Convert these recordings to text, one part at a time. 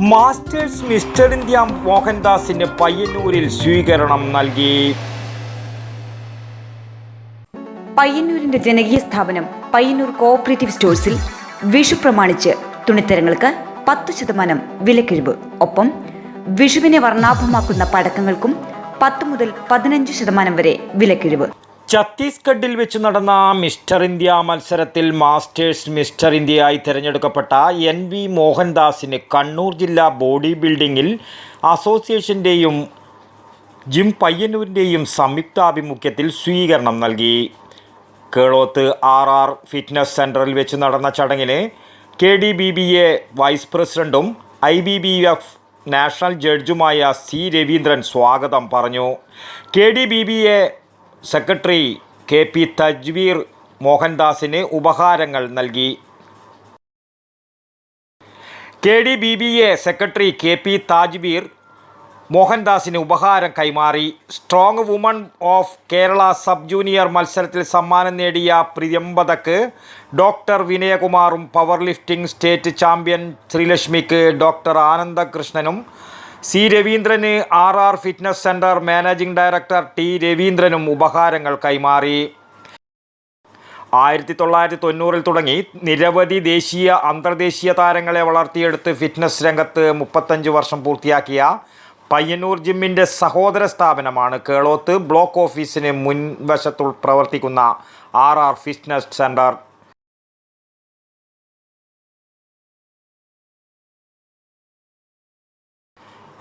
Masters mister India മോഹൻദാസിന് പയ്യന്നൂരിൽ സ്വീകരണം നൽകി. പയ്യന്നൂരിന്റെ ജനകീയ സ്ഥാപനം പയ്യന്നൂർ കോഓപ്പറേറ്റീവ് സ്റ്റോഴ്സിൽ വിഷു പ്രമാണിച്ച് തുണിത്തരങ്ങൾക്ക് പത്ത് ശതമാനം വിലക്കിഴിവ്. ഒപ്പം വിഷുവിനെ വർണാഭമാക്കുന്ന പടക്കങ്ങൾക്കും പത്ത് മുതൽ പതിനഞ്ച് ശതമാനം വരെ വിലക്കിഴിവ്. ഛത്തീസ്ഗഡിൽ വെച്ച് നടന്ന മിസ്റ്റർ ഇന്ത്യ മത്സരത്തിൽ മാസ്റ്റേഴ്സ് മിസ്റ്റർ ഇന്ത്യയായി തിരഞ്ഞെടുക്കപ്പെട്ട എൻ വി മോഹൻദാസിന് കണ്ണൂർ ജില്ലാ ബോഡി ബിൽഡിങ്ങിൽ അസോസിയേഷന്റെയും ജിം പയ്യന്നൂരിന്റെയും സംയുക്താഭിമുഖ്യത്തിൽ സ്വീകരണം നൽകി. കേളോത്ത് ആർ ആർ ഫിറ്റ്നസ് സെന്ററിൽ വെച്ച് നടന്ന ചടങ്ങിന് K D B B A vice പ്രസിഡന്റും I B B F national ജഡ്ജുമായ C Raveendran സ്വാഗതം പറഞ്ഞു. K D B B A secretary K P Tajveer മോഹൻദാസിന് ഉപഹാരങ്ങൾ നൽകി. K D B B A secretary K P Tajveer മോഹൻദാസിന് ഉപഹാരം കൈമാറി. Strong woman of Kerala sub junior മത്സരത്തിൽ സമ്മാനം നേടിയ പ്രിയമ്പതക്ക് ഡോക്ടർ വിനയകുമാറും പവർ ലിഫ്റ്റിംഗ് സ്റ്റേറ്റ് ചാമ്പ്യൻ ശ്രീലക്ഷ്മിക്ക് ഡോക്ടർ ആനന്ദകൃഷ്ണനും സി രവീന്ദ്രന് R R fitness centre managing director T രവീന്ദ്രനും ഉപഹാരങ്ങൾ കൈമാറി. ആയിരത്തി തൊള്ളായിരത്തി തൊണ്ണൂറിൽ തുടങ്ങി നിരവധി ദേശീയ അന്തർദേശീയ താരങ്ങളെ വളർത്തിയെടുത്ത് ഫിറ്റ്നസ് രംഗത്ത് മുപ്പത്തഞ്ച് വർഷം പൂർത്തിയാക്കിയ പയ്യന്നൂർ ജിമ്മിന്റെ സഹോദര സ്ഥാപനമാണ് കേളോത്ത്. ബ്ലോക്ക് ഓഫീസിന് മുൻവശത്തു പ്രവർത്തിക്കുന്ന R R fitness centre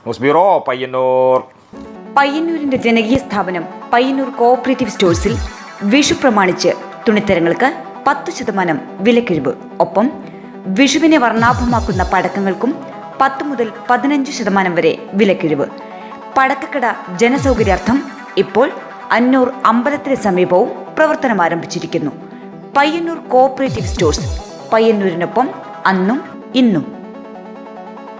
news Payyanur പയ്യന്നൂരിന്റെ ജനകീയ സ്ഥാപനം പയ്യന്നൂർ കോഓപ്പറേറ്റീവ് സ്റ്റോഴ്സിൽ വിഷു പ്രമാണിച്ച് തുണിത്തരങ്ങൾക്ക് പത്ത് ശതമാനം വിലക്കിഴിവ്. ഒപ്പം വിഷുവിനെ വർണാഭമാക്കുന്ന പടക്കങ്ങൾക്കും പത്ത് മുതൽ പതിനഞ്ച് ശതമാനം വരെ വിലക്കിഴിവ്. പടക്കക്കട ജനസൗകര്യാർത്ഥം ഇപ്പോൾ അന്നൂർ അമ്പലത്തിന് സമീപവും പ്രവർത്തനം ആരംഭിച്ചിരിക്കുന്നു. പയ്യന്നൂർ കോഓപ്പറേറ്റീവ് സ്റ്റോഴ്സ് പയ്യന്നൂരിനൊപ്പം അന്നും ഇന്നും